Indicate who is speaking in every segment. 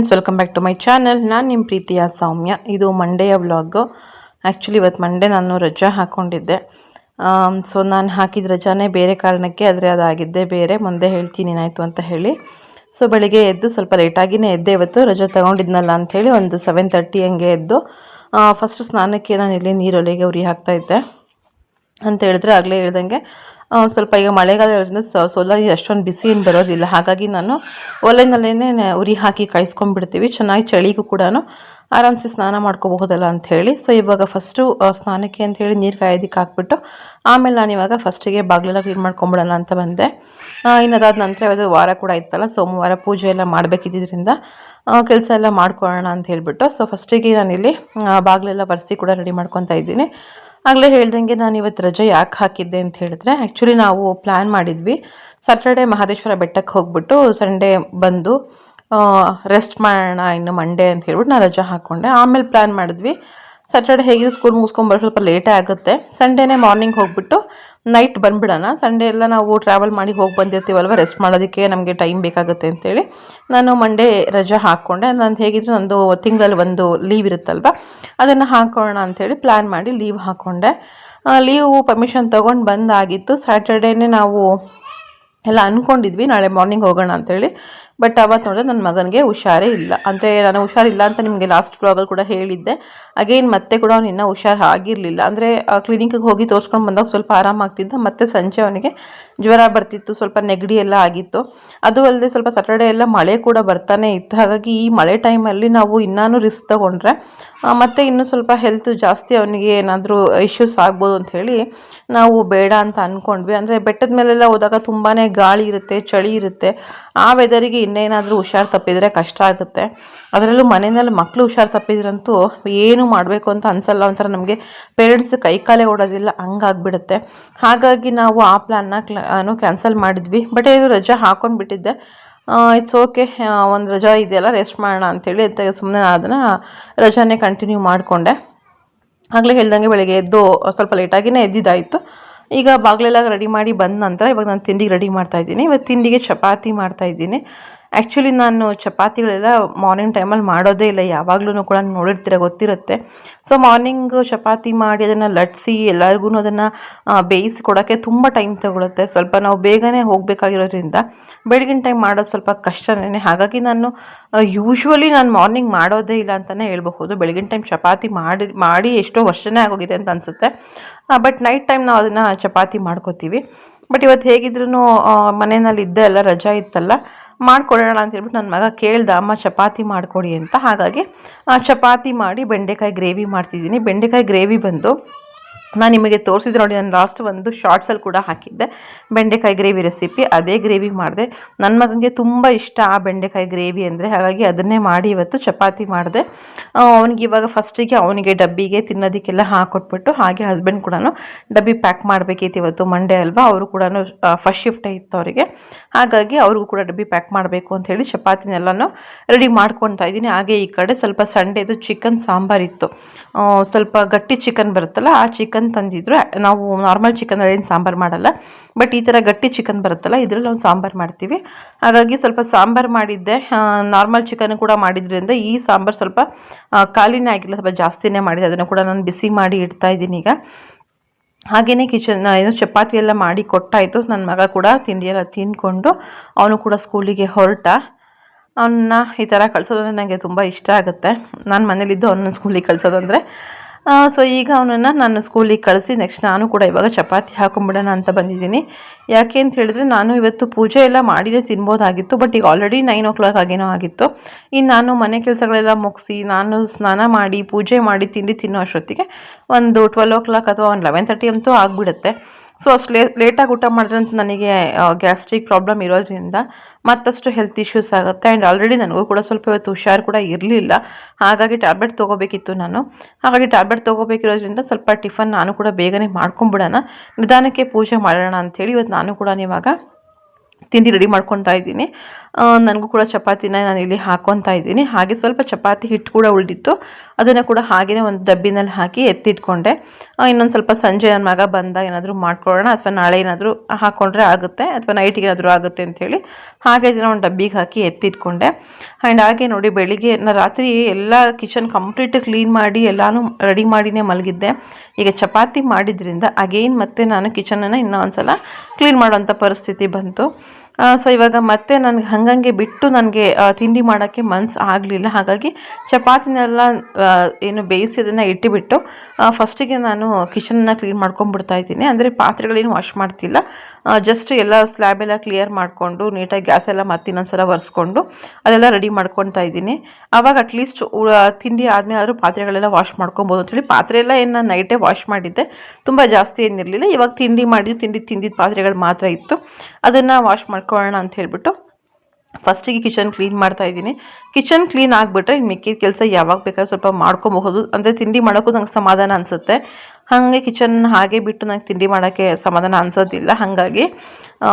Speaker 1: Friends welcome back to my channel ನಾನು ನಿಮ್ಮ ಪ್ರೀತಿಯ ಸೌಮ್ಯ. ಇದು ಮಂಡೆಯ ವ್ಲಾಗು ಆ್ಯಕ್ಚುಲಿ ಇವತ್ತು ಮಂಡೇ ನಾನು ರಜಾ ಹಾಕ್ಕೊಂಡಿದ್ದೆ ಸೊ ನಾನು ಹಾಕಿದ ರಜಾನೇ ಬೇರೆ ಕಾರಣಕ್ಕೆ, ಆದರೆ ಅದಾಗಿದ್ದೇ ಬೇರೆ. ಮುಂದೆ ಹೇಳ್ತೀನಿ ಏನಾಯಿತು ಅಂತ ಹೇಳಿ. ಸೊ ಬೆಳಿಗ್ಗೆ ಎದ್ದು ಸ್ವಲ್ಪ ಲೇಟಾಗಿಯೇ ಎದ್ದೆ ಇವತ್ತು. ರಜಾ ತೊಗೊಂಡಿದ್ನಲ್ಲ ಅಂಥೇಳಿ ಒಂದು ಸೆವೆನ್ ತರ್ಟಿ ಹಂಗೆ ಎದ್ದು ಫಸ್ಟ್ ಸ್ನಾನಕ್ಕೆ ನಾನು ಇಲ್ಲಿ ನೀರೊಲೆಗೆ ಉರಿ ಹಾಕ್ತಾಯಿದ್ದೆ ಅಂತ ಹೇಳಿದ್ರೆ ಆಗಲೇ ಹೇಳ್ದಂಗೆ ಸ್ವಲ್ಪ ಈಗ ಮಳೆಗಾಲ ಇರೋದ್ರಿಂದ ಸೋಲ ಅಷ್ಟೊಂದು ಬಿಸಿ ಏನು ಬರೋದಿಲ್ಲ. ಹಾಗಾಗಿ ನಾನು ಒಲೆನಲ್ಲೇ ಉರಿ ಹಾಕಿ ಕಾಯಿಸ್ಕೊಂಡ್ಬಿಡ್ತೀವಿ. ಚೆನ್ನಾಗಿ ಚಳಿಗೂ ಕೂಡ ಆರಾಮ್ಸೆ ಸ್ನಾನ ಮಾಡ್ಕೋಬಹುದಲ್ಲ ಅಂತ ಹೇಳಿ. ಸೊ ಇವಾಗ ಫಸ್ಟು ಸ್ನಾನಕ್ಕೆ ಅಂತ ಹೇಳಿ ನೀರು ಕಾಯೋದಕ್ಕೆ ಹಾಕ್ಬಿಟ್ಟು ಆಮೇಲೆ ನಾನು ಇವಾಗ ಫಸ್ಟಿಗೆ ಬಾಗಿಲೆಲ್ಲ ಕ್ಲೀನ್ ಮಾಡ್ಕೊಂಬಿಡೋಣ ಅಂತ ಬಂದೆ. ಇನ್ನದಾದ ನಂತರ ಯಾವುದು ವಾರ ಕೂಡ ಇತ್ತಲ್ಲ, ಸೋಮವಾರ ಪೂಜೆ ಎಲ್ಲ ಮಾಡಬೇಕಿದ್ದರಿಂದ ಕೆಲಸ ಎಲ್ಲ ಮಾಡ್ಕೊಳ್ಳೋಣ ಅಂತ ಹೇಳಿಬಿಟ್ಟು ಸೊ ಫಸ್ಟಿಗೆ ನಾನಿಲ್ಲಿ ಬಾಗಿಲೆಲ್ಲ ಒರೆಸಿ ಕೂಡ ರೆಡಿ ಮಾಡ್ಕೊತಾ ಇದ್ದೀನಿ. ಆಗಲೇ ಹೇಳ್ದಂಗೆ ನಾನು ಇವತ್ತು ರಜೆ ಯಾಕೆ ಹಾಕಿದ್ದೆ ಅಂತ ಹೇಳಿದ್ರೆ ಆ್ಯಕ್ಚುಲಿ ನಾವು ಪ್ಲ್ಯಾನ್ ಮಾಡಿದ್ವಿ. ಸ್ಯಾಟರ್ಡೆ ಮಹದೇಶ್ವರ ಬೆಟ್ಟಕ್ಕೆ ಹೋಗ್ಬಿಟ್ಟು ಸಂಡೇ ಬಂದು ರೆಸ್ಟ್ ಮಾಡೋಣ ಇನ್ನು ಮಂಡೇ ಅಂತ ಹೇಳ್ಬಿಟ್ಟು ನಾನು ರಜೆ ಹಾಕ್ಕೊಂಡೆ ಆಮೇಲೆ ಪ್ಲ್ಯಾನ್ ಮಾಡಿದ್ವಿ. ಸ್ಯಾಟರ್ಡೆ ಹೇಗಿದ್ರು ಸ್ಕೂಲ್ ಮುಗಿಸ್ಕೊಂಬರೋ ಸ್ವಲ್ಪ ಲೇಟೇ ಆಗುತ್ತೆ. ಸಂಡೇನೇ ಮಾರ್ನಿಂಗ್ ಹೋಗ್ಬಿಟ್ಟು ನೈಟ್ ಬಂದ್ಬಿಡೋಣ. ಸಂಡೇ ಎಲ್ಲ ನಾವು ಟ್ರಾವೆಲ್ ಮಾಡಿ ಹೋಗಿ ಬಂದಿರ್ತೀವಲ್ವ ರೆಸ್ಟ್ ಮಾಡೋದಕ್ಕೆ ನಮಗೆ ಟೈಮ್ ಬೇಕಾಗುತ್ತೆ ಅಂತೇಳಿ. ನಾನು ಮಂಡೇ ರಜೆ ಹಾಕ್ಕೊಂಡೆ. ನಾನು ಹೇಗಿದ್ರು ನಂದು ತಿಂಗಳಲ್ಲಿ ಒಂದು ಲೀವ್ ಇರುತ್ತಲ್ವ, ಅದನ್ನು ಹಾಕೋಣ ಅಂಥೇಳಿ ಪ್ಲ್ಯಾನ್ ಮಾಡಿ ಲೀವ್ ಹಾಕ್ಕೊಂಡೆ ಲೀವು ಪರ್ಮಿಷನ್ ತೊಗೊಂಡು ಬಂದಾಗಿತ್ತು. ಸ್ಯಾಟರ್ಡೇನೇ ನಾವು ಎಲ್ಲ ಅಂದ್ಕೊಂಡಿದ್ವಿ ನಾಳೆ ಮಾರ್ನಿಂಗ್ ಹೋಗೋಣ ಅಂತೇಳಿ. ಬಟ್ ಅವತ್ತು ನೋಡಿದ್ರೆ ನನ್ನ ಮಗನಿಗೆ ಹುಷಾರೇ ಇಲ್ಲ. ಅಂದರೆ ನಾನು ಹುಷಾರಿಲ್ಲ ಅಂತ ನಿಮಗೆ ಲಾಸ್ಟ್ ಬ್ಲಾಗಲ್ಲಿ ಕೂಡ ಹೇಳಿದ್ದೆ. ಅಗೇನ್ ಮತ್ತೆ ಕೂಡ ಅವ್ನು ಇನ್ನೂ ಹುಷಾರು ಆಗಿರಲಿಲ್ಲ. ಅಂದರೆ ಕ್ಲಿನಿಕ್ಗೆ ಹೋಗಿ ತೋರಿಸ್ಕೊಂಡು ಬಂದಾಗ ಸ್ವಲ್ಪ ಆರಾಮಾಗ್ತಿದ್ದ ಮತ್ತೆ ಸಂಜೆ ಅವನಿಗೆ ಜ್ವರ ಬರ್ತಿತ್ತು. ಸ್ವಲ್ಪ ನೆಗಡಿ ಎಲ್ಲ ಆಗಿತ್ತು. ಅದು ಅಲ್ಲದೆ ಸ್ವಲ್ಪ ಸಾಟರ್ಡೆ ಎಲ್ಲ ಮಳೆ ಕೂಡ ಬರ್ತಾನೆ ಇತ್ತು. ಹಾಗಾಗಿ ಈ ಮಳೆ ಟೈಮಲ್ಲಿ ನಾವು ಇನ್ನೂ ರಿಸ್ಕ್ ತಗೊಂಡ್ರೆ ಮತ್ತೆ ಇನ್ನೂ ಸ್ವಲ್ಪ ಹೆಲ್ತ್ ಜಾಸ್ತಿ ಅವನಿಗೆ ಏನಾದರೂ ಇಶ್ಯೂಸ್ ಆಗ್ಬೋದು ಅಂತ ಹೇಳಿ ನಾವು ಬೇಡ ಅಂತ ಅಂದ್ಕೊಂಡ್ವಿ ಅಂದರೆ ಬೆಟ್ಟದ ಮೇಲೆಲ್ಲ ಹೋದಾಗ ತುಂಬಾ ಗಾಳಿ ಇರುತ್ತೆ, ಚಳಿ ಇರುತ್ತೆ. ಆ ವೆದರಿಗೆ ಇನ್ನೇನಾದರೂ ಹುಷಾರು ತಪ್ಪಿದರೆ ಕಷ್ಟ ಆಗುತ್ತೆ. ಅದರಲ್ಲೂ ಮನೆಯಲ್ಲಿ ಮಕ್ಕಳು ಹುಷಾರು ತಪ್ಪಿದ್ರಂತೂ ಏನು ಮಾಡಬೇಕು ಅಂತ ಅನಿಸಲ್ಲ. ಒಂಥರ ನಮಗೆ ಪೇರೆಂಟ್ಸ್ ಕೈಕಾಲೇ ಓಡೋದಿಲ್ಲ, ಹಂಗಾಗ್ಬಿಡುತ್ತೆ. ಹಾಗಾಗಿ ನಾವು ಆ ಪ್ಲ್ಯಾನ್ನ ಕ್ಯಾನ್ಸಲ್ ಮಾಡಿದ್ವಿ. ಬಟ್ ಇದು ರಜೆ ಹಾಕೊಂಡ್ಬಿಟ್ಟಿದ್ದೆ ಇಟ್ಸ್ ಓಕೆ ಒಂದು ರಜಾ ಇದೆಯಲ್ಲ ರೆಸ್ಟ್ ಮಾಡೋಣ ಅಂತೇಳಿ ಸುಮ್ಮನೆ ಅದನ್ನು ರಜಾನೇ ಕಂಟಿನ್ಯೂ ಮಾಡಿಕೊಂಡೆ. ಆಗಲೇ ಹೇಳ್ದಂಗೆ ಬೆಳಗ್ಗೆ ಎದ್ದು ಸ್ವಲ್ಪ ಲೇಟಾಗಿಯೇ ಎದ್ದಿದ್ದಾಯಿತು. ಈಗ ಬಾಗಿಲೆಲ್ಲ ರೆಡಿ ಮಾಡಿ ಬಂದ ನಂತರ ಇವಾಗ ನಾನು ತಿಂಡಿಗೆ ರೆಡಿ ಮಾಡ್ತಾಯಿದ್ದೀನಿ ಇವತ್ತು ತಿಂಡಿಗೆ ಚಪಾತಿ ಮಾಡ್ತಾಯಿದ್ದೀನಿ ಆ್ಯಕ್ಚುಲಿ ನಾನು ಚಪಾತಿಗಳೆಲ್ಲ ಮಾರ್ನಿಂಗ್ ಟೈಮಲ್ಲಿ ಮಾಡೋದೇ ಇಲ್ಲ. ಯಾವಾಗಲೂ ಕೂಡ ನೋಡಿರ್ತೀರ, ಗೊತ್ತಿರುತ್ತೆ. ಸೊ ಮಾರ್ನಿಂಗ್ ಚಪಾತಿ ಮಾಡಿ ಅದನ್ನು ಲಟ್ಸಿ ಎಲ್ಲರಿಗೂ ಅದನ್ನು ಬೇಯಿಸಿ ಕೊಡೋಕ್ಕೆ ತುಂಬ ಟೈಮ್ ತಗೊಳುತ್ತೆ. ಸ್ವಲ್ಪ ನಾವು ಬೇಗನೆ ಹೋಗಬೇಕಾಗಿರೋದ್ರಿಂದ ಬೆಳಗಿನ ಟೈಮ್ ಮಾಡೋದು ಸ್ವಲ್ಪ ಕಷ್ಟನೇ. ಹಾಗಾಗಿ ನಾನು ಯೂಶ್ವಲಿ ನಾನು ಮಾರ್ನಿಂಗ್ ಮಾಡೋದೇ ಇಲ್ಲ ಅಂತಲೇ ಹೇಳ್ಬಹುದು. ಬೆಳಗಿನ ಟೈಮ್ ಚಪಾತಿ ಮಾಡಿ ಮಾಡಿ ಎಷ್ಟೋ ವರ್ಷನೇ ಆಗೋಗಿದೆ ಅಂತ ಅನಿಸುತ್ತೆ. ಬಟ್ ನೈಟ್ ಟೈಮ್ ನಾವು ಅದನ್ನು ಚಪಾತಿ ಮಾಡ್ಕೋತೀವಿ. ಬಟ್ ಇವತ್ತು ಹೇಗಿದ್ರು ಮನೆಯಲ್ಲಿ ಇದ್ದೆ ಎಲ್ಲ ರಜಾ ಇತ್ತಲ್ಲ ಮಾಡ್ಕೊಡೋಣ ಅಂತ ಹೇಳ್ಬಿಟ್ಟು ನನ್ನ ಮಗ ಕೇಳ್ದ, ಅಮ್ಮ, ಚಪಾತಿ ಮಾಡಿಕೊಡಿ ಅಂತ. ಹಾಗಾಗಿ ಚಪಾತಿ ಮಾಡಿ ಬೆಂಡೆಕಾಯಿ ಗ್ರೇವಿ ಮಾಡ್ತಿದ್ದೀನಿ. ಬೆಂಡೆಕಾಯಿ ಗ್ರೇವಿ ಬಂದು ನಾನು ನಿಮಗೆ ತೋರಿಸಿದ್ರೆ ನೋಡಿ, ನಾನು ಲಾಸ್ಟ್ ಒಂದು ಶಾರ್ಟ್ಸಲ್ಲಿ ಕೂಡ ಹಾಕಿದ್ದೆ. ಬೆಂಡೆಕಾಯಿ ಗ್ರೇವಿ ರೆಸಿಪಿ ಅದೇ ಗ್ರೇವಿ ಮಾಡಿದೆ. ನನ್ನ ಮಗನಿಗೆ ತುಂಬ ಇಷ್ಟ ಆ ಬೆಂಡೆಕಾಯಿ ಗ್ರೇವಿ ಅಂದರೆ, ಹಾಗಾಗಿ ಅದನ್ನೇ ಮಾಡಿ ಇವತ್ತು ಚಪಾತಿ ಮಾಡಿದೆ. ಅವನಿಗೆ ಇವಾಗ ಫಸ್ಟಿಗೆ ಅವನಿಗೆ ಡಬ್ಬಿಗೆ ತಿನ್ನೋದಕ್ಕೆಲ್ಲ ಹಾಕೊಟ್ಬಿಟ್ಟು, ಹಾಗೆ ಹಸ್ಬೆಂಡ್ ಕೂಡ ಡಬ್ಬಿ ಪ್ಯಾಕ್ ಮಾಡಬೇಕಿತ್ತು ಇವತ್ತು ಮಂಡೇ ಅಲ್ವಾ, ಅವರು ಕೂಡ ಫಸ್ಟ್ ಶಿಫ್ಟೇ ಇತ್ತು ಅವರಿಗೆ. ಹಾಗಾಗಿ ಅವ್ರಿಗೂ ಕೂಡ ಡಬ್ಬಿ ಪ್ಯಾಕ್ ಮಾಡಬೇಕು ಅಂತ ಹೇಳಿ ಚಪಾತಿನೆಲ್ಲನೂ ರೆಡಿ ಮಾಡ್ಕೊತಾ ಇದ್ದೀನಿ. ಹಾಗೆ ಈ ಕಡೆ ಸ್ವಲ್ಪ ಸಂಡೇದು ಚಿಕನ್ ಸಾಂಬಾರಿತ್ತು ಸ್ವಲ್ಪ ಗಟ್ಟಿ ಚಿಕನ್ ಬರುತ್ತಲ್ಲ, ಆ ಚಿಕನ್ ತಂದಿದ್ರು. ನಾವು ನಾರ್ಮಲ್ ಚಿಕನ್ ಏನು ಸಾಂಬಾರು ಮಾಡಲ್ಲ. ಬಟ್ ಈ ಥರ ಗಟ್ಟಿ ಚಿಕನ್ ಬರುತ್ತಲ್ಲ, ಇದರಲ್ಲಿ ನಾವು ಸಾಂಬಾರು ಮಾಡ್ತೀವಿ. ಹಾಗಾಗಿ ಸ್ವಲ್ಪ ಸಾಂಬಾರು ಮಾಡಿದ್ದೆ. ನಾರ್ಮಲ್ ಚಿಕನ್ ಕೂಡ ಮಾಡಿದ್ರಿಂದ ಈ ಸಾಂಬಾರು ಸ್ವಲ್ಪ ಖಾಲಿನೇ ಆಗಿಲ್ಲ, ಸ್ವಲ್ಪ ಜಾಸ್ತಿನೇ ಮಾಡಿದೆ. ಅದನ್ನು ಕೂಡ ನಾನು ಬಿಸಿ ಮಾಡಿ ಇಡ್ತಾ ಇದ್ದೀನಿ ಈಗ. ಹಾಗೆಯೇ ಕಿಚನ್ ಏನು ಚಪಾತಿ ಎಲ್ಲ ಮಾಡಿ ಕೊಟ್ಟಾಯಿತು. ನನ್ನ ಮಗ ಕೂಡ ತಿಂಡಿಯೆಲ್ಲ ತಿನ್ಕೊಂಡು ಅವನು ಕೂಡ ಸ್ಕೂಲಿಗೆ ಹೊರಟ. ಅವನ್ನ ಈ ಥರ ಕಳಿಸೋದಂದ್ರೆ ನನಗೆ ತುಂಬ ಇಷ್ಟ ಆಗುತ್ತೆ. ನಾನು ಮನೇಲಿದ್ದು ಅವನ್ನ ಸ್ಕೂಲಿಗೆ ಕಳಿಸೋದಂದರೆ. ಸೊ ಈಗ ಅವನನ್ನು ನಾನು ಸ್ಕೂಲಿಗೆ ಕಳಿಸಿ ನೆಕ್ಸ್ಟ್ ನಾನು ಕೂಡ ಇವಾಗ ಚಪಾತಿ ಹಾಕೊಂಬಿಡೋಣ ಅಂತ ಬಂದಿದ್ದೀನಿ. ಯಾಕೆ ಅಂತ ಹೇಳಿದ್ರೆ ನಾನು ಇವತ್ತು ಪೂಜೆ ಎಲ್ಲ ಮಾಡಿದೆ ತಿನ್ಬೋದಾಗಿತ್ತು ಬಟ್ ಈಗ ಆಲ್ರೆಡಿ ನೈನ್ ಓ ಕ್ಲಾಕ್ ಆಗೇನೋ ಆಗಿತ್ತು. ಇನ್ನು ನಾನು ಮನೆ ಕೆಲಸಗಳೆಲ್ಲ ಮುಗಿಸಿ, ನಾನು ಸ್ನಾನ ಮಾಡಿ, ಪೂಜೆ ಮಾಡಿ, ತಿಂಡಿ ತಿನ್ನೋ ಅಷ್ಟೊತ್ತಿಗೆ ಒಂದು ಟ್ವೆಲ್ ಓ ಕ್ಲಾಕ್ ಅಥವಾ ಒಂದು ಲೆವೆನ್ ತರ್ಟಿ ಅಂತೂ ಆಗಿಬಿಡುತ್ತೆ. ಸೊ ಅಷ್ಟು ಲೇ ಲೇಟಾಗಿ ಊಟ ಅಂತ ನನಗೆ ಗ್ಯಾಸ್ಟ್ರಿಕ್ ಪ್ರಾಬ್ಲಮ್ ಇರೋದ್ರಿಂದ ಮತ್ತಷ್ಟು ಹೆಲ್ತ್ ಇಶ್ಯೂಸ್ ಆಗುತ್ತೆ. ಆ್ಯಂಡ್ ಆಲ್ರೆಡಿ ನನಗೂ ಕೂಡ ಸ್ವಲ್ಪ ಇವತ್ತು ಹುಷಾರು ಕೂಡ ಇರಲಿಲ್ಲ. ಹಾಗಾಗಿ ಟ್ಯಾಬ್ಲೆಟ್ ತೊಗೋಬೇಕಿತ್ತು ನಾನು. ಹಾಗಾಗಿ ಟ್ಯಾಬ್ಲೆಟ್ ತೊಗೋಬೇಕಿರೋದ್ರಿಂದ ಸ್ವಲ್ಪ ಟಿಫನ್ ನಾನು ಕೂಡ ಬೇಗನೆ ಮಾಡ್ಕೊಂಬಿಡೋಣ. ನಿಧಾನಕ್ಕೆ ಪೂಜೆ ಮಾಡೋಣ ಅಂಥೇಳಿ ಇವತ್ತು ನಾನು ಕೂಡ ಇವಾಗ ತಿಂಡಿ ರೆಡಿ ಮಾಡ್ಕೊತಾ ಇದ್ದೀನಿ. ನನಗೂ ಕೂಡ ಚಪಾತಿನ ನಾನು ಇಲ್ಲಿ ಹಾಕ್ಕೊತಾ ಇದ್ದೀನಿ. ಹಾಗೆ ಸ್ವಲ್ಪ ಚಪಾತಿ ಹಿಟ್ಟು ಕೂಡ ಉಳಿದಿತ್ತು. ಅದನ್ನು ಕೂಡ ಹಾಗೆಯೇ ಒಂದು ಡಬ್ಬಿನಲ್ಲಿ ಹಾಕಿ ಎತ್ತಿಟ್ಕೊಂಡೆ. ಇನ್ನೊಂದು ಸ್ವಲ್ಪ ಸಂಜೆ ನನ್ನ ಮಗ ಬಂದಾಗ ಏನಾದರೂ ಮಾಡ್ಕೊಳ್ಳೋಣ ಅಥವಾ ನಾಳೆ ಏನಾದರೂ ಹಾಕ್ಕೊಂಡ್ರೆ ಆಗುತ್ತೆ ಅಥವಾ ನೈಟಿಗೆ ಏನಾದರೂ ಆಗುತ್ತೆ ಅಂಥೇಳಿ ಹಾಗೆ ಇದನ್ನು ಒಂದು ಡಬ್ಬಿಗೆ ಹಾಕಿ ಎತ್ತಿಟ್ಕೊಂಡೆ. ಆ್ಯಂಡ್ ಹಾಗೆ ನೋಡಿ ಬೆಳಿಗ್ಗೆ ನಾನು ರಾತ್ರಿ ಎಲ್ಲ ಕಿಚನ್ ಕಂಪ್ಲೀಟ್ ಕ್ಲೀನ್ ಮಾಡಿ ಎಲ್ಲನೂ ರೆಡಿ ಮಾಡಿನೇ ಮಲಗಿದ್ದೆ. ಈಗ ಚಪಾತಿ ಮಾಡಿದ್ರಿಂದ ಅಗೇನ್ ಮತ್ತೆ ನಾನು ಕಿಚನನ್ನು ಇನ್ನೂ ಒಂದ್ಸಲ ಕ್ಲೀನ್ ಮಾಡುವಂಥ ಪರಿಸ್ಥಿತಿ ಬಂತು. ಸೊ ಇವಾಗ ಮತ್ತೆ ನನಗೆ ಹಂಗಂಗೆ ಬಿಟ್ಟು ನನಗೆ ತಿಂಡಿ ಮಾಡೋಕ್ಕೆ ಮನ್ಸು ಆಗಲಿಲ್ಲ. ಹಾಗಾಗಿ ಚಪಾತಿನೆಲ್ಲ ಏನು ಬೇಯಿಸಿ ಅದನ್ನು ಇಟ್ಟುಬಿಟ್ಟು ಫಸ್ಟಿಗೆ ನಾನು ಕಿಚನನ್ನು ಕ್ಲೀನ್ ಮಾಡ್ಕೊಂಡ್ಬಿಡ್ತಾ ಇದ್ದೀನಿ. ಅಂದರೆ ಪಾತ್ರೆಗಳೇನು ವಾಶ್ ಮಾಡ್ತಿಲ್ಲ. ಜಸ್ಟ್ ಎಲ್ಲ ಸ್ಲ್ಯಾಬ್ ಎಲ್ಲ ಕ್ಲಿಯರ್ ಮಾಡಿಕೊಂಡು, ನೀಟಾಗಿ ಗ್ಯಾಸ್ ಎಲ್ಲ ಮತ್ತೆ ಇನ್ನೊಂದ್ಸಲ ಒರೆಸ್ಕೊಂಡು, ಅದೆಲ್ಲ ರೆಡಿ ಮಾಡ್ಕೊತಾ ಇದ್ದೀನಿ. ಆವಾಗ ಅಟ್ಲೀಸ್ಟ್ ತಿಂಡಿ ಆದಮೇಲೆ ಆದರೂ ಪಾತ್ರೆಗಳೆಲ್ಲ ವಾಶ್ ಮಾಡ್ಕೊಬೋದು ಅಂತೇಳಿ. ಪಾತ್ರೆ ಎಲ್ಲ ಏನು ನಾನು ನೈಟೇ ವಾಶ್ ಮಾಡಿದ್ದೆ. ತುಂಬ ಜಾಸ್ತಿ ಏನಿರಲಿಲ್ಲ. ಇವಾಗ ತಿಂಡಿ ಮಾಡಿದ್ದು, ತಿಂಡಿ ತಿಂದಿದ್ದ ಪಾತ್ರೆಗಳು ಮಾತ್ರ ಇತ್ತು. ಅದನ್ನು ವಾಶ್ ಮಾಡ್ಕೊಳ್ಳೋಣ ಅಂತ ಹೇಳ್ಬಿಟ್ಟು ಫಸ್ಟಿಗೆ ಕಿಚನ್ ಕ್ಲೀನ್ ಮಾಡ್ತಾ ಇದ್ದೀನಿ. ಕಿಚನ್ ಕ್ಲೀನ್ ಆಗಿಬಿಟ್ರೆ ಇನ್ನು ಮಿಕ್ಕಿದ ಕೆಲಸ ಯಾವಾಗ ಬೇಕಾದ್ರೂ ಸ್ವಲ್ಪ ಮಾಡ್ಕೊಬಹುದು. ಅಂದರೆ ತಿಂಡಿ ಮಾಡೋಕ್ಕೂ ನಂಗೆ ಸಮಾಧಾನ ಅನಿಸುತ್ತೆ. ಹಾಗೆ ಕಿಚನ್ ಹಾಗೆ ಬಿಟ್ಟು ನನಗೆ ತಿಂಡಿ ಮಾಡೋಕ್ಕೆ ಸಮಾಧಾನ ಅನಿಸೋದಿಲ್ಲ. ಹಾಗಾಗಿ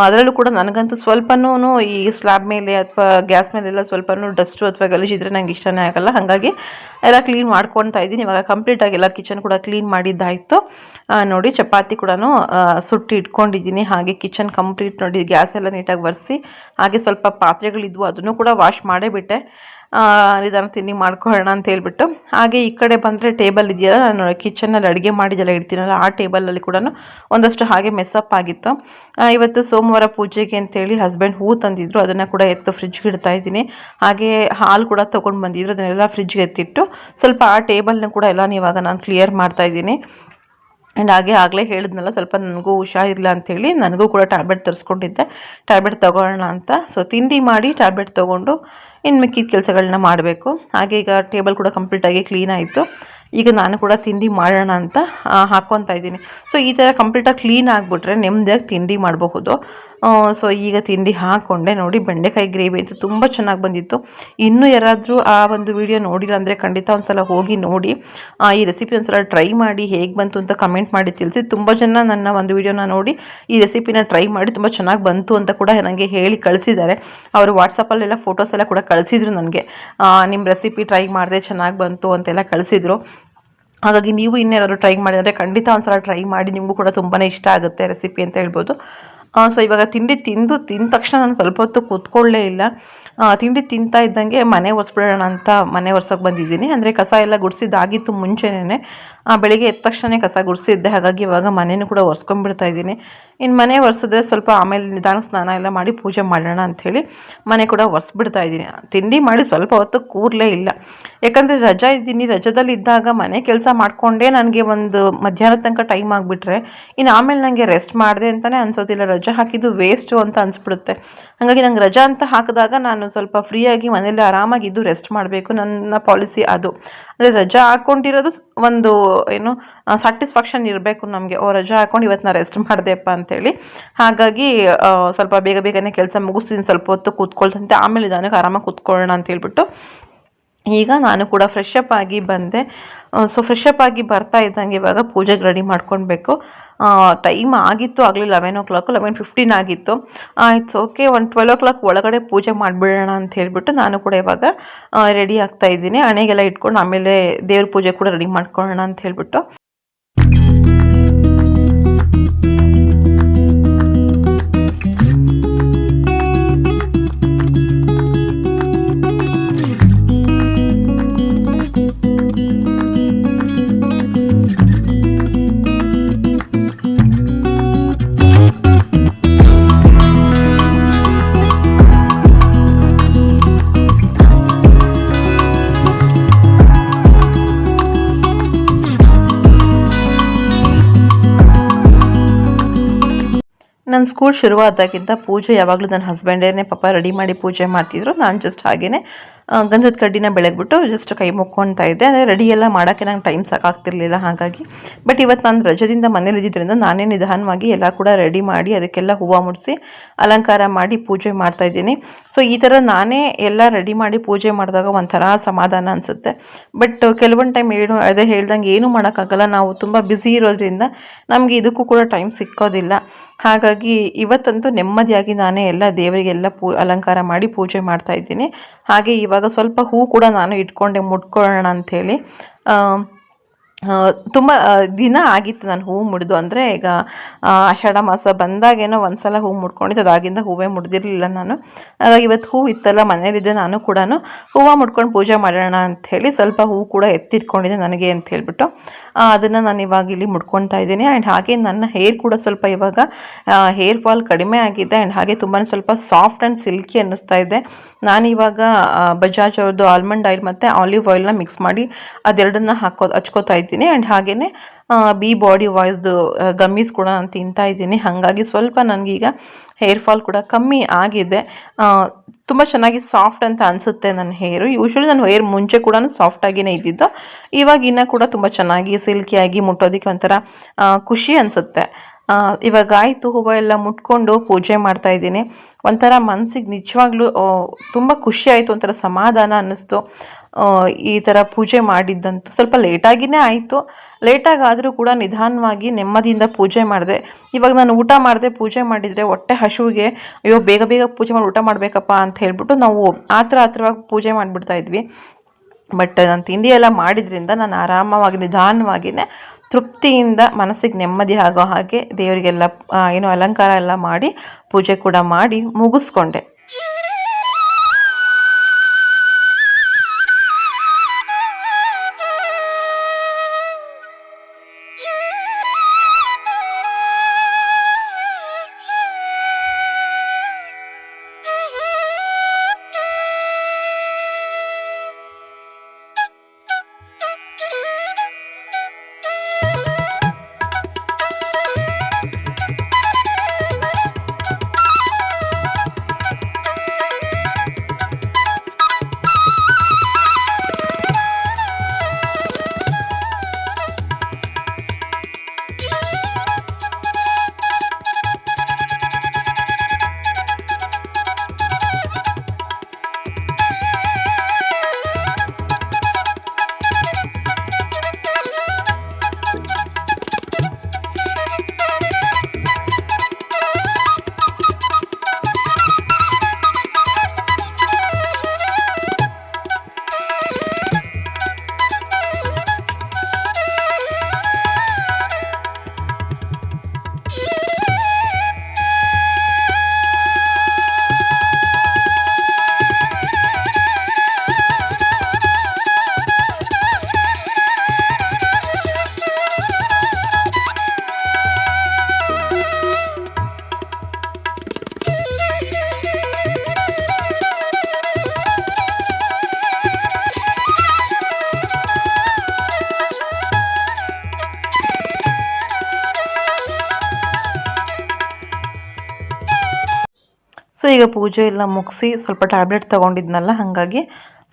Speaker 1: ಅದರಲ್ಲೂ ಕೂಡ ನನಗಂತೂ ಸ್ವಲ್ಪನೂ ಈ ಸ್ಲ್ಯಾಬ್ ಮೇಲೆ ಅಥವಾ ಗ್ಯಾಸ್ ಮೇಲೆಲ್ಲ ಸ್ವಲ್ಪನೂ ಡಸ್ಟು ಅಥವಾ ಗಲೀಜಿದ್ರೆ ನಂಗೆ ಇಷ್ಟನೇ ಆಗೋಲ್ಲ. ಹಾಗಾಗಿ, ಎಲ್ಲ ಕ್ಲೀನ್ ಮಾಡ್ಕೊತಾ ಇದ್ದೀನಿ. ಇವಾಗ ಕಂಪ್ಲೀಟಾಗಿ ಎಲ್ಲ ಕಿಚನ್ ಕೂಡ ಕ್ಲೀನ್ ಮಾಡಿದ್ದಾಯಿತು. ನೋಡಿ ಚಪಾತಿ ಕೂಡ ಸುಟ್ಟು ಇಟ್ಕೊಂಡಿದ್ದೀನಿ. ಹಾಗೆ ಕಿಚನ್ ಕಂಪ್ಲೀಟ್ ನೋಡಿ ಗ್ಯಾಸ್ ಎಲ್ಲ ನೀಟಾಗಿ ಒರೆಸಿ, ಹಾಗೆ ಸ್ವಲ್ಪ ಪಾತ್ರೆಗಳಿದ್ವು, ಅದನ್ನು ಕೂಡ ವಾಶ್ ಮಾಡೇ ಬಿಟ್ಟೆ. ನಿಧಾನ ತಿಂಡಿ ಮಾಡ್ಕೊಳ್ಳೋಣ ಅಂತ ಹೇಳ್ಬಿಟ್ಟು. ಹಾಗೆ ಈ ಕಡೆ ಬಂದರೆ ಟೇಬಲ್ ಇದೆಯಲ್ಲ ನಾನು ಕಿಚನಲ್ಲಿ ಅಡುಗೆ ಮಾಡಿದೆಲ್ಲ ಇಡ್ತೀನಲ್ಲ, ಆ ಟೇಬಲಲ್ಲಿ ಕೂಡ ಒಂದಷ್ಟು ಹಾಗೆ ಮೆಸ್ಸಪ್ ಆಗಿತ್ತು. ಇವತ್ತು ಸೋಮವಾರ ಪೂಜೆಗೆ ಅಂತೇಳಿ ಹಸ್ಬೆಂಡ್ ಹೂ ತಂದಿದ್ರು, ಅದನ್ನು ಕೂಡ ಎತ್ತು ಫ್ರಿಜ್ಗೆ ಇಡ್ತಾ ಇದ್ದೀನಿ. ಹಾಗೆ ಹಾಲು ಕೂಡ ತೊಗೊಂಡು ಬಂದಿದ್ರು, ಅದನ್ನೆಲ್ಲ ಫ್ರಿಜ್ಗೆ ಎತ್ತಿಟ್ಟು ಸ್ವಲ್ಪ ಆ ಟೇಬಲ್ನ ಕೂಡ ಎಲ್ಲ ಇವಾಗ ನಾನು ಕ್ಲಿಯರ್ ಮಾಡ್ತಾ ಇದ್ದೀನಿ. ಆ್ಯಂಡ್ ಹಾಗೆ ಆಗಲೇ ಹೇಳಿದ್ನಲ್ಲ, ಸ್ವಲ್ಪ ನನಗೂ ಹುಷಾರಿಲ್ಲ ಅಂಥೇಳಿ ನನಗೂ ಕೂಡ ಟ್ಯಾಬ್ಲೆಟ್ ತರಿಸ್ಕೊಂಡಿದ್ದೆ. ಟ್ಯಾಬ್ಲೆಟ್ ತೊಗೊಳ್ಳೋಣ ಅಂತ. ಸೊ ತಿಂಡಿ ಮಾಡಿ ಟ್ಯಾಬ್ಲೆಟ್ ತೊಗೊಂಡು, ಇನ್ನು ಮಿಕ್ಕಿದ ಕೆಲಸಗಳನ್ನ ಮಾಡಬೇಕು. ಹಾಗೆ ಈಗ ಟೇಬಲ್ ಕೂಡ ಕಂಪ್ಲೀಟಾಗಿ ಕ್ಲೀನ್ ಆಯಿತು. ಈಗ ನಾನು ಕೂಡ ತಿಂಡಿ ಮಾಡೋಣ ಅಂತ ಹಾಕ್ಕೊತಾ ಇದ್ದೀನಿ. ಸೊ ಈ ಥರ ಕಂಪ್ಲೀಟಾಗಿ ಕ್ಲೀನ್ ಆಗಿಬಿಟ್ರೆ ನೆಮ್ಮದಿಯಾಗಿ ತಿಂಡಿ ಮಾಡಬಹುದು. ಸೊ ಈಗ ತಿಂಡಿ ಹಾಕ್ಕೊಂಡೆ ನೋಡಿ ಬೆಂಡೆಕಾಯಿ ಗ್ರೇವಿ ಅಂತೂ ತುಂಬ ಚೆನ್ನಾಗಿ ಬಂದಿತ್ತು. ಇನ್ನೂ ಯಾರಾದರೂ ಆ ಒಂದು ವಿಡಿಯೋ ನೋಡಿಲ್ಲ ಅಂದರೆ ಖಂಡಿತ ಒಂದ್ಸಲ ಹೋಗಿ ನೋಡಿ. ಈ ರೆಸಿಪಿ ಒಂದ್ಸಲ ಟ್ರೈ ಮಾಡಿ ಹೇಗೆ ಬಂತು ಅಂತ ಕಮೆಂಟ್ ಮಾಡಿ ತಿಳಿಸಿ. ತುಂಬ ಜನ ನನ್ನ ಒಂದು ವಿಡಿಯೋನ ನೋಡಿ ಈ ರೆಸಿಪಿನ ಟ್ರೈ ಮಾಡಿ ತುಂಬ ಚೆನ್ನಾಗಿ ಬಂತು ಅಂತ ಕೂಡ ನನಗೆ ಹೇಳಿ ಕಳಿಸಿದ್ದಾರೆ. ಅವರು ವಾಟ್ಸಪ್ಪಲ್ಲೆಲ್ಲ ಫೋಟೋಸ್ ಎಲ್ಲ ಕೂಡ ಕಳಿಸಿದ್ರು ನನಗೆ ನಿಮ್ಮ ರೆಸಿಪಿ ಟ್ರೈ ಮಾಡಿದೆ ಚೆನ್ನಾಗಿ ಬಂತು ಅಂತೆಲ್ಲ ಕಳಿಸಿದ್ರು. ಹಾಗಾಗಿ ನೀವು ಇನ್ನೇನಾದರೂ ಟ್ರೈ ಮಾಡಿದರೆ ಖಂಡಿತ ಒಂದ್ಸಲ ಟ್ರೈ ಮಾಡಿ, ನಿಮಗೂ ಕೂಡ ತುಂಬಾ ಇಷ್ಟ ಆಗುತ್ತೆ ರೆಸಿಪಿ ಅಂತ ಹೇಳ್ಬೋದು. ಸೊ ಇವಾಗ ತಿಂಡಿ ತಿಂದು ತಿಂದ ತಕ್ಷಣ ನಾನು ಸ್ವಲ್ಪ ಹೊತ್ತು ಕೂತ್ಕೊಳ್ಳೇ ಇಲ್ಲ. ತಿಂಡಿ ತಿಂತಾ ಇದ್ದಂಗೆ ಮನೆ ಒರೆಸ್ಬಿಡೋಣ ಅಂತ ಮನೆ ಒರ್ಸೋಕೆ ಬಂದಿದ್ದೀನಿ. ಅಂದರೆ ಕಸ ಎಲ್ಲ ಗುಡಿಸಿದ್ದಾಗಿತ್ತು ಮುಂಚೆನೇ ಬೆಳಿಗ್ಗೆ ಎದ್ದ ತಕ್ಷಣ ಕಸ ಗುಡಿಸಿದ್ದೆ. ಹಾಗಾಗಿ ಇವಾಗ ಮನೇನೂ ಕೂಡ ಒರೆಸ್ಕೊಂಡ್ಬಿಡ್ತಾ ಇದ್ದೀನಿ. ಇನ್ನು ಮನೆ ಒರೆಸಿದ್ರೆ ಸ್ವಲ್ಪ ಆಮೇಲೆ ನಿಧಾನ ಸ್ನಾನ ಎಲ್ಲ ಮಾಡಿ ಪೂಜೆ ಮಾಡೋಣ ಅಂಥೇಳಿ ಮನೆ ಕೂಡ ಒರೆಸ್ಬಿಡ್ತಾ ಇದ್ದೀನಿ. ತಿಂಡಿ ಮಾಡಿ ಸ್ವಲ್ಪ ಹೊತ್ತು ಕೂರಲೇ ಇಲ್ಲ. ಯಾಕಂದರೆ ರಜಾ ಇದ್ದೀನಿ. ರಜದಲ್ಲಿ ಇದ್ದಾಗ ಮನೆ ಕೆಲಸ ಮಾಡಿಕೊಂಡೇ ನನಗೆ ಒಂದು ಮಧ್ಯಾಹ್ನದ ತನಕ ಟೈಮ್ ಆಗಿಬಿಟ್ರೆ ಇನ್ನು ಆಮೇಲೆ ನನಗೆ ರೆಸ್ಟ್ ಮಾಡಿದೆ ಅಂತಲೇ ಅನ್ಸೋದಿಲ್ಲ. ರಜಾ ಹಾಕಿದ್ದು ವೇಸ್ಟು ಅಂತ ಅನಿಸ್ಬಿಡುತ್ತೆ. ಹಾಗಾಗಿ ನಂಗೆ ರಜಾ ಅಂತ ಹಾಕಿದಾಗ ನಾನು ಸ್ವಲ್ಪ ಫ್ರೀಯಾಗಿ ಮನೇಲಿ ಆರಾಮಾಗಿದ್ದು ರೆಸ್ಟ್ ಮಾಡಬೇಕು ನನ್ನ ಪಾಲಿಸಿ ಅದು. ಅಂದರೆ ರಜಾ ಹಾಕ್ಕೊಂಡಿರೋದು ಒಂದು, ಏನು ಸ್ಯಾಟಿಸ್ಫ್ಯಾಕ್ಷನ್ ಇರಬೇಕು ನಮಗೆ. ಓ, ರಜಾ ಹಾಕ್ಕೊಂಡು ಇವತ್ತು ನಾನು ರೆಸ್ಟ್ ಮಾಡಿದೆಪ್ಪ ಅಂತೇಳಿ. ಹಾಗಾಗಿ ಸ್ವಲ್ಪ ಬೇಗ ಬೇಗನೆ ಕೆಲಸ ಮುಗಿಸ್ತೀನಿ, ಸ್ವಲ್ಪ ಹೊತ್ತು ಕೂತ್ಕೊಳ್ತಂತೆ. ಆಮೇಲೆ ನನಗೆ ಆರಾಮಾಗಿ ಕೂತ್ಕೊಳ್ಳೋಣ ಅಂತ ಹೇಳ್ಬಿಟ್ಟು ಈಗ ನಾನು ಕೂಡ ಫ್ರೆಶ್ ಆಗಿ ಬಂದೆ. ಸೊ ಫ್ರೆಶ್ ಅಪ್ ಆಗಿ ಬರ್ತಾ ಇದ್ದಂಗೆ ಇವಾಗ ಪೂಜೆಗೆ ರೆಡಿ ಮಾಡ್ಕೊಳ್ಬೇಕು ಟೈಮ್ ಆಗಿತ್ತು ಆಗಲಿ eleven o'clock eleven fifteen ಆಗಿತ್ತು. ಇಟ್ಸ್ ಓಕೆ ಒಂದು ಟ್ವೆಲ್ ಓ ಕ್ಲಾಕ್ ಒಳಗಡೆ ಪೂಜೆ ಮಾಡಿಬಿಡೋಣ ಅಂತ ಹೇಳ್ಬಿಟ್ಟು ನಾನು ಕೂಡ ಇವಾಗ ರೆಡಿ ಆಗ್ತಾ ಇದ್ದೀನಿ. ಹಣೆಗೆಲ್ಲ ಇಟ್ಕೊಂಡು ಆಮೇಲೆ ದೇವ್ರ ಪೂಜೆ ಕೂಡ ರೆಡಿ ಮಾಡ್ಕೊಳ್ಳೋಣ ಅಂತ ಹೇಳ್ಬಿಟ್ಟು. ಸ್ಕೂಲ್ ಶುರುವಾದಾಗಿಂದ ಪೂಜೆ ಯಾವಾಗಲೂ ನನ್ನ ಹಸ್ಬೆಂಡೇನೆ ಪಾಪ ರೆಡಿ ಮಾಡಿ ಪೂಜೆ ಮಾಡ್ತಿದ್ರು ನಾನು ಜಸ್ಟ್ ಹಾಗೇನೆ ಆ, ಗಂಧದ ಕಡ್ಡಿನ ಬೆಳಗ್ಬಿಟ್ಟು ಜಸ್ಟ್ ಕೈ ಮುಕ್ಕೊಳ್ತಾ ಇದ್ದೆ. ಅಂದರೆ ರೆಡಿ ಎಲ್ಲ ಮಾಡೋಕ್ಕೆ ನಂಗೆ ಟೈಮ್ ಸಾಕಾಗ್ತಿರ್ಲಿಲ್ಲ ಹಾಗಾಗಿ. ಬಟ್ ಇವತ್ತು ನಾನು ರಜದಿಂದ ಮನೇಲಿ ಇದ್ದಿದ್ದರಿಂದ ನಾನೇ ನಿಧಾನವಾಗಿ ಎಲ್ಲ ಕೂಡ ರೆಡಿ ಮಾಡಿ ಅದಕ್ಕೆಲ್ಲ ಹೂವು ಮುಡಿಸಿ ಅಲಂಕಾರ ಮಾಡಿ ಪೂಜೆ ಮಾಡ್ತಾ ಇದ್ದೀನಿ. ಸೊ ಈ ಥರ ನಾನೇ ಎಲ್ಲ ರೆಡಿ ಮಾಡಿ ಪೂಜೆ ಮಾಡಿದಾಗ ಒಂಥರ ಸಮಾಧಾನ ಅನಿಸುತ್ತೆ. ಬಟ್ ಕೆಲವೊಂದು ಟೈಮ್ ಏನು ಅದೇ ಹೇಳ್ದಂಗೆ ಏನೂ ಮಾಡೋಕ್ಕಾಗಲ್ಲ. ನಾವು ತುಂಬ ಬ್ಯುಸಿ ಇರೋದ್ರಿಂದ ನಮಗೆ ಇದಕ್ಕೂ ಕೂಡ ಟೈಮ್ ಸಿಕ್ಕೋದಿಲ್ಲ. ಹಾಗಾಗಿ ಇವತ್ತಂತೂ ನೆಮ್ಮದಿಯಾಗಿ ನಾನೇ ಎಲ್ಲ ದೇವರಿಗೆಲ್ಲ ಪೂ ಅಲಂಕಾರ ಮಾಡಿ ಪೂಜೆ ಮಾಡ್ತಾ ಇದ್ದೀನಿ. ಹಾಗೆ ಇವಾಗ ಇವಾಗ ಸ್ವಲ್ಪ ಹೂ ಕೂಡ ನಾನು ಇಟ್ಕೊಂಡೆ ಮುಟ್ಕೊಳ್ಳೋಣ ಅಂಥೇಳಿ. ತುಂಬ ದಿನ ಆಗಿತ್ತು ನಾನು ಹೂವು ಮುಡಿದು. ಅಂದರೆ ಈಗ ಆಷಾಢ ಮಾಸ ಬಂದಾಗೇನೋ ಒಂದು ಸಲ ಹೂವು ಮುಡ್ಕೊಂಡಿದ್ದು ಅದಾಗಿಂದ ಹೂವೇ ಮುಡ್ದಿರಲಿಲ್ಲ ನಾನು. ಹಾಗಾಗಿ ಇವತ್ತು ಹೂವು ಇತ್ತಲ್ಲ ಮನೇಲಿದ್ದೆ ನಾನು ಕೂಡ ಹೂವು ಮುಡ್ಕೊಂಡು ಪೂಜೆ ಮಾಡೋಣ ಅಂಥೇಳಿ ಸ್ವಲ್ಪ ಹೂವು ಕೂಡ ಎತ್ತಿಟ್ಕೊಂಡಿದ್ದೆ ನನಗೆ ಅಂತ ಹೇಳ್ಬಿಟ್ಟು. ಅದನ್ನು ನಾನು ಇವಾಗ ಇಲ್ಲಿ ಮುಡ್ಕೊತಾ ಇದ್ದೀನಿ. ಆ್ಯಂಡ್ ಹಾಗೆ ನನ್ನ ಹೇರ್ ಕೂಡ ಸ್ವಲ್ಪ ಇವಾಗ ಹೇರ್ ಫಾಲ್ ಕಡಿಮೆ ಆಗಿದೆ. ಆ್ಯಂಡ್ ಹಾಗೆ ತುಂಬಾ ಸ್ವಲ್ಪ ಸಾಫ್ಟ್ ಆ್ಯಂಡ್ ಸಿಲ್ಕಿ ಅನ್ನಿಸ್ತಾ ಇದೆ. ನಾನು ಇವಾಗ ಬಜಾಜ್ ಅವ್ರದ್ದು ಆಲ್ಮಂಡ್ ಆಯಿಲ್ ಮತ್ತು ಆಲಿವ್ ಆಯಿಲ್ನ ಮಿಕ್ಸ್ ಮಾಡಿ ಅದೆರಡನ್ನ ಹಾಕೋ, ಹಚ್ಕೋತಾ ಇದ್ದೀನಿ. ಆ್ಯಂಡ್ ಹಾಗೆಯೇ ಬಿ ಬಾಡಿ ವಾಯ್ಸ್ದು ಗಮ್ಮೀಸ್ ಕೂಡ ನಾನು ತಿಂತಾ ಇದ್ದೀನಿ ಹಾಗಾಗಿ ಸ್ವಲ್ಪ ನನಗೀಗ ಹೇರ್ ಫಾಲ್ ಕೂಡ ಕಮ್ಮಿ ಆಗಿದೆ. ತುಂಬ ಚೆನ್ನಾಗಿ ಸಾಫ್ಟ್ ಅಂತ ಅನಿಸುತ್ತೆ ನನ್ನ ಹೇರು. ಯೂಶ್ವಲಿ ನನ್ನ ಹೇರ್ ಮುಂಚೆ ಕೂಡ ಸಾಫ್ಟಾಗಿಯೇ ಇದ್ದಿದ್ದು. ಇವಾಗ ಇನ್ನೂ ಕೂಡ ತುಂಬ ಚೆನ್ನಾಗಿ ಸಿಲ್ಕಿಯಾಗಿ ಮುಟ್ಟೋದಕ್ಕೆ ಒಂಥರ ಖುಷಿ ಅನಿಸುತ್ತೆ. ಇವಾಗ ಆಯಿತು, ಹೂವು ಎಲ್ಲ ಮುಟ್ಕೊಂಡು ಪೂಜೆ ಮಾಡ್ತಾ ಇದ್ದೀನಿ ಒಂಥರ ಮನಸ್ಸಿಗೆ ನಿಜವಾಗ್ಲೂ ತುಂಬ ಖುಷಿ ಆಯಿತು, ಒಂಥರ ಸಮಾಧಾನ ಅನ್ನಿಸ್ತು. ಈ ಥರ ಪೂಜೆ ಮಾಡಿದ್ದಂತೂ ಸ್ವಲ್ಪ ಲೇಟಾಗಿಯೇ ಆಯಿತು. ಲೇಟಾಗಿ ಆದರೂ ಕೂಡ ನಿಧಾನವಾಗಿ ನೆಮ್ಮದಿಯಿಂದ ಪೂಜೆ ಮಾಡಿದೆ. ಇವಾಗ ನಾನು ಊಟ ಮಾಡಿದೆ, ಪೂಜೆ ಮಾಡಿದರೆ ಹೊಟ್ಟೆ ಹಸುವಿಗೆ, ಅಯ್ಯೋ ಬೇಗ ಬೇಗ ಪೂಜೆ ಮಾಡಿ, ಊಟ ಮಾಡಬೇಕಪ್ಪ ಅಂತ ಹೇಳ್ಬಿಟ್ಟು ನಾವು ಆ ಥರ ಆ ಪೂಜೆ ಮಾಡಿಬಿಡ್ತಾ ಇದ್ವಿ. ಬಟ್ ನಾನು ತಿಂಡಿ ಎಲ್ಲ ಮಾಡಿದ್ರಿಂದ ನಾನು ಆರಾಮವಾಗಿ ನಿಧಾನವಾಗಿಯೇ ತೃಪ್ತಿಯಿಂದ ಮನಸ್ಸಿಗೆ ನೆಮ್ಮದಿ ಆಗೋ ಹಾಗೆ ದೇವರಿಗೆಲ್ಲ ಏನು ಅಲಂಕಾರ ಎಲ್ಲ ಮಾಡಿ ಪೂಜೆ ಕೂಡ ಮಾಡಿ ಮುಗಿಸ್ಕೊಂಡೆ. ಈಗ ಪೂಜೆ ಎಲ್ಲ ಮುಗಿಸಿ ಸ್ವಲ್ಪ ಟ್ಯಾಬ್ಲೆಟ್ ತೊಗೊಂಡಿದ್ನಲ್ಲ, ಹಾಗಾಗಿ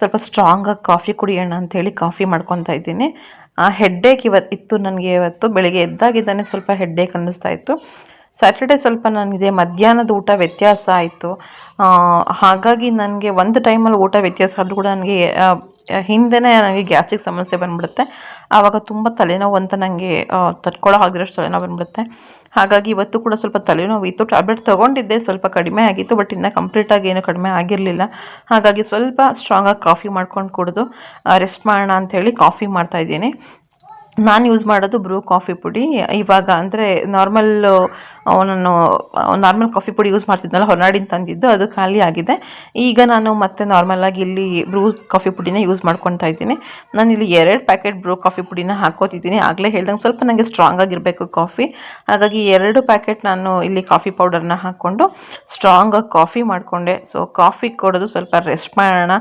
Speaker 1: ಸ್ವಲ್ಪ ಸ್ಟ್ರಾಂಗಾಗಿ ಕಾಫಿ ಕುಡಿಯೋಣ ಅಂಥೇಳಿ ಕಾಫಿ ಮಾಡ್ಕೊತಾ ಇದ್ದೀನಿ. ಆ ಹೆಡ್ಡೇಕ್ ಇವತ್ತು ಇತ್ತು ನನಗೆ ಇವತ್ತು, ಬೆಳಿಗ್ಗೆ ಎದ್ದಾಗಿದ್ದಾನೆ ಸ್ವಲ್ಪ ಹೆಡ್ಡೇಕ್ ಅನ್ನಿಸ್ತಾ ಇತ್ತು. ಸ್ಯಾಟರ್ಡೆ ಸ್ವಲ್ಪ ನನಗೆ ಮಧ್ಯಾಹ್ನದ ಊಟ ವ್ಯತ್ಯಾಸ ಆಯಿತು. ಹಾಗಾಗಿ ನನಗೆ ಒಂದು ಟೈಮಲ್ಲಿ ಊಟ ವ್ಯತ್ಯಾಸ ಆದರೂ ಕೂಡ ನನಗೆ ಹಿಂದೆನೇ ನನಗೆ ಗ್ಯಾಸ್ಟ್ರಿಕ್ ಸಮಸ್ಯೆ ಬಂದುಬಿಡುತ್ತೆ. ಆವಾಗ ತುಂಬ ತಲೆನೋವು ಅಂತ ನನಗೆ ತಡ್ಕೊಳ್ಳೋ ಆಗಿರೋಷ್ಟು ತಲೆನೋವು ಬಂದ್ಬಿಡುತ್ತೆ. ಹಾಗಾಗಿ ಇವತ್ತು ಕೂಡ ಸ್ವಲ್ಪ ತಲೆನೋವು ಇತ್ತು. ಟ್ಯಾಬ್ಲೆಟ್ ತೊಗೊಂಡಿದ್ದೆ, ಸ್ವಲ್ಪ ಕಡಿಮೆ ಆಗಿತ್ತು, ಬಟ್ ಇನ್ನೂ ಕಂಪ್ಲೀಟಾಗಿ ಏನೂ ಕಡಿಮೆ ಆಗಿರಲಿಲ್ಲ. ಹಾಗಾಗಿ ಸ್ವಲ್ಪ ಸ್ಟ್ರಾಂಗಾಗಿ ಕಾಫಿ ಮಾಡ್ಕೊಂಡು ಕುಡಿದು ರೆಸ್ಟ್ ಮಾಡೋಣ ಅಂಥೇಳಿ ಕಾಫಿ ಮಾಡ್ತಾಯಿದ್ದೀನಿ ನಾನು ಯೂಸ್ ಮಾಡೋದು ಬ್ರೂ ಕಾಫಿ ಪುಡಿ. ಇವಾಗ ಅಂದರೆ ನಾರ್ಮಲ್ ನಾನು ನಾರ್ಮಲ್ ಕಾಫಿ ಪುಡಿ ಯೂಸ್ ಮಾಡ್ತಿದ್ನಲ್ಲ ಹೊರನಾಡಿನ ತಂದಿದ್ದು, ಅದು ಖಾಲಿ ಆಗಿದೆ. ಈಗ ನಾನು ಮತ್ತೆ ನಾರ್ಮಲಾಗಿ ಇಲ್ಲಿ ಬ್ರೂ ಕಾಫಿ ಪುಡಿನ ಯೂಸ್ ಮಾಡ್ಕೊತಾ ಇದ್ದೀನಿ. ನಾನು ಇಲ್ಲಿ ಎರಡು ಪ್ಯಾಕೆಟ್ ಬ್ರೂ ಕಾಫಿ ಪುಡಿನ ಹಾಕೋತಿದ್ದೀನಿ. ಆಗಲೇ ಹೇಳ್ದಂಗೆ ಸ್ವಲ್ಪ ನನಗೆ ಸ್ಟ್ರಾಂಗ್ ಆಗಿರಬೇಕು ಕಾಫಿ ಹಾಗಾಗಿ ಎರಡು ಪ್ಯಾಕೆಟ್ ನಾನು ಇಲ್ಲಿ ಕಾಫಿ ಪೌಡರ್ನ ಹಾಕ್ಕೊಂಡು ಸ್ಟ್ರಾಂಗಾಗಿ ಕಾಫಿ ಮಾಡಿಕೊಂಡೆ. ಸೊ ಕಾಫಿ ಕೊಡೋದು ಸ್ವಲ್ಪ ರೆಸ್ಟ್ ಮಾಡೋಣ.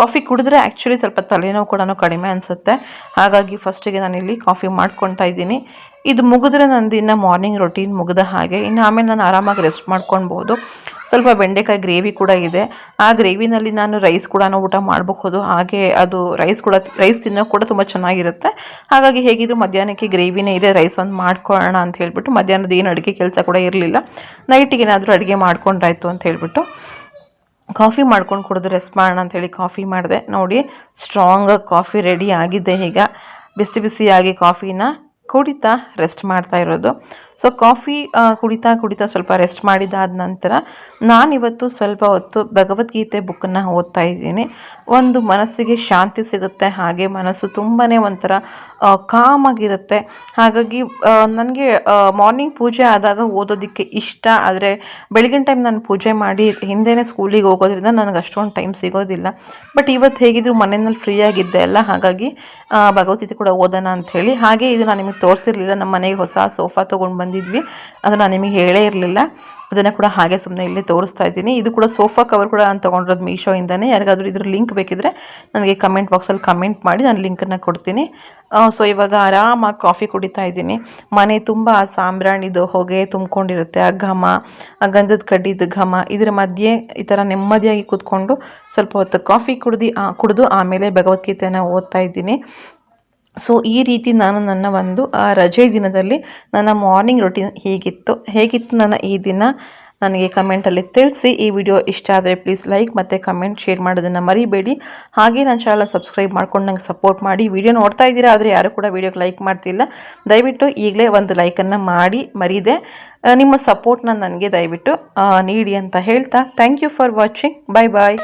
Speaker 1: ಕಾಫಿ ಕುಡಿದ್ರೆ ಆ್ಯಕ್ಚುಲಿ ಸ್ವಲ್ಪ ತಲೆನೋವು ಕೂಡ ಕಡಿಮೆ ಅನಿಸುತ್ತೆ. ಹಾಗಾಗಿ ಫಸ್ಟಿಗೆ ನಾನಿಲ್ಲಿ ಕಾಫಿ ಮಾಡ್ಕೊತಾ ಇದ್ದೀನಿ. ಇದು ಮುಗಿದ್ರೆ ನಂದು ಇನ್ನು ಮಾರ್ನಿಂಗ್ ರೊಟೀನ್ ಮುಗಿದ ಹಾಗೆ, ಇನ್ನು ಆಮೇಲೆ ನಾನು ಆರಾಮಾಗಿ ರೆಸ್ಟ್ ಮಾಡ್ಕೊಳ್ಬೋದು ಸ್ವಲ್ಪ ಬೆಂಡೆಕಾಯಿ ಗ್ರೇವಿ ಕೂಡ ಇದೆ. ಆ ಗ್ರೇವಿನಲ್ಲಿ ನಾನು ರೈಸ್ ಕೂಡ ಊಟ ಮಾಡಬಹುದು. ಹಾಗೆ ಅದು ರೈಸ್ ಕೂಡ ರೈಸ್ ತಿನ್ನೋಕೆ ಕೂಡ ತುಂಬ ಚೆನ್ನಾಗಿರುತ್ತೆ. ಹಾಗಾಗಿ ಹೇಗಿದ್ರು ಮಧ್ಯಾಹ್ನಕ್ಕೆ ಗ್ರೇವಿನೇ ಇದೆ ರೈಸ್ ಒಂದು ಮಾಡ್ಕೊಳ್ಳೋಣ ಅಂತ ಹೇಳಿಬಿಟ್ಟು ಮಧ್ಯಾಹ್ನದ ಏನು ಅಡುಗೆ ಕೆಲಸ ಕೂಡ ಇರಲಿಲ್ಲ. ನೈಟಿಗೆ ಏನಾದರೂ ಅಡುಗೆ ಮಾಡ್ಕೊಂಡ್ರಾಯ್ತು ಅಂತ ಹೇಳಿಬಿಟ್ಟು ಕಾಫಿ ಮಾಡ್ಕೊಂಡು ಕುಡಿದು ರೆಸ್ಟ್ ಮಾಡೋಣ ಅಂಥೇಳಿ ಕಾಫಿ ಮಾಡಿದೆ. ನೋಡಿ ಸ್ಟ್ರಾಂಗಾಗಿ ಕಾಫಿ ರೆಡಿ ಆಗಿದೆ ಈಗ. ಬಿಸಿ ಬಿಸಿಯಾಗಿ ಕಾಫಿನ ಕುಡಿತಾ ರೆಸ್ಟ್ ಮಾಡ್ತಾ ಇರೋದು. ಸೊ ಕಾಫಿ ಕುಡಿತಾ ಕುಡಿತಾ ಸ್ವಲ್ಪ ರೆಸ್ಟ್ ಮಾಡಿದಾದ ನಂತರ ನಾನಿವತ್ತು ಸ್ವಲ್ಪ ಹೊತ್ತು ಭಗವದ್ಗೀತೆ ಬುಕ್ಕನ್ನು ಓದ್ತಾ ಇದ್ದೀನಿ. ಒಂದು ಮನಸ್ಸಿಗೆ ಶಾಂತಿ ಸಿಗುತ್ತೆ, ಹಾಗೆ ಮನಸ್ಸು ತುಂಬಾ ಒಂಥರ ಕಾಮ್ ಆಗಿರುತ್ತೆ ಹಾಗಾಗಿ ನನಗೆ ಮಾರ್ನಿಂಗ್ ಪೂಜೆ ಆದಾಗ ಓದೋದಕ್ಕೆ ಇಷ್ಟ. ಆದರೆ ಬೆಳಗಿನ ಟೈಮ್ ನಾನು ಪೂಜೆ ಮಾಡಿ ಹಿಂದೆನೇ ಸ್ಕೂಲಿಗೆ ಹೋಗೋದ್ರಿಂದ ನನಗೆ ಅಷ್ಟೊಂದು ಟೈಮ್ ಸಿಗೋದಿಲ್ಲ. ಬಟ್ ಇವತ್ತು ಹೇಗಿದ್ರು ಮನೆಯಲ್ಲಿ ಫ್ರೀ ಆಗಿದ್ದೆ ಅಲ್ಲ, ಹಾಗಾಗಿ ಭಗವದ್ಗೀತೆ ಕೂಡ ಓದೋಣ ಹೇಳಿ. ಹಾಗೆ ಇದು ನಾನು ನಿಮಗೆ ತೋರಿಸಿರ್ಲಿಲ್ಲ. ನಮ್ಮ ಮನೆಗೆ ಹೊಸ ಸೋಫಾ ತೊಗೊಂಡು ಬಂದಿದ್ವಿ. ಅದು ನಾನು ನಿಮಗೆ ಹೇಳೇ ಇರಲಿಲ್ಲ. ಅದನ್ನು ಕೂಡ ಹಾಗೆ ಸುಮ್ಮನೆ ಇಲ್ಲಿ ತೋರಿಸ್ತಾ ಇದ್ದೀನಿ. ಇದು ಕೂಡ ಸೋಫಾ ಕವರ್ ಕೂಡ ನಾನು ತೊಗೊಂಡಿರೋದು ಮೀಶೋಯಿಂದನೇ. ಯಾರಿಗಾದ್ರೂ ಇದ್ರ ಲಿಂಕ್ ಬೇಕಿದ್ರೆ ನನಗೆ ಕಮೆಂಟ್ ಬಾಕ್ಸಲ್ಲಿ ಕಮೆಂಟ್ ಮಾಡಿ ನಾನು ಲಿಂಕನ್ನು ಕೊಡ್ತೀನಿ. ಸೊ ಇವಾಗ ಆರಾಮಾಗಿ ಕಾಫಿ ಕುಡಿತಾ ಇದ್ದೀನಿ. ಮನೆ ತುಂಬ ಸಾಂಬ್ರಾಣಿದು ಹೊಗೆ ತುಂಬ್ಕೊಂಡಿರುತ್ತೆ. ಆ ಘಮ, ಆ ಗಂಧದ ಕಡ್ಡಿದ ಘಮ, ಇದರ ಮಧ್ಯೆ ಈ ಥರ ನೆಮ್ಮದಿಯಾಗಿ ಕೂತ್ಕೊಂಡು ಸ್ವಲ್ಪ ಹೊತ್ತು ಕಾಫಿ ಕುಡ್ದು ಕುಡಿದು ಆಮೇಲೆ ಭಗವದ್ಗೀತೆಯನ್ನು ಓದ್ತಾ ಇದ್ದೀನಿ. ಸೊ ಈ ರೀತಿ ನಾನು ನನ್ನ ಒಂದು ರಜೆ ದಿನದಲ್ಲಿ ನನ್ನ ಮಾರ್ನಿಂಗ್ ರೊಟೀನ್ ಹೇಗಿತ್ತು ಹೇಗಿತ್ತು ನನ್ನ ಈ ದಿನ ನನಗೆ ಕಮೆಂಟಲ್ಲಿ ತಿಳಿಸಿ. ಈ ವಿಡಿಯೋ ಇಷ್ಟ ಆದರೆ ಪ್ಲೀಸ್ ಲೈಕ್ ಮತ್ತು ಕಮೆಂಟ್ ಶೇರ್ ಮಾಡೋದನ್ನು ಮರಿಬೇಡಿ. ಹಾಗೆ ನನ್ನ ಚಾನಲ್ ಸಬ್ಸ್ಕ್ರೈಬ್ ಮಾಡ್ಕೊಂಡು ನಂಗೆ ಸಪೋರ್ಟ್ ಮಾಡಿ. ವಿಡಿಯೋ ನೋಡ್ತಾ ಇದ್ದೀರಾ ಆದರೆ ಯಾರು ಕೂಡ ವಿಡಿಯೋಗೆ ಲೈಕ್ ಮಾಡ್ತಿಲ್ಲ. ದಯವಿಟ್ಟು ಈಗಲೇ ಒಂದು ಲೈಕನ್ನು ಮಾಡಿ, ಮರಿದೆ. ನಿಮ್ಮ ಸಪೋರ್ಟ್ನ ನನಗೆ ದಯವಿಟ್ಟು ನೀಡಿ ಅಂತ ಹೇಳ್ತಾ. Thank you for watching bye bye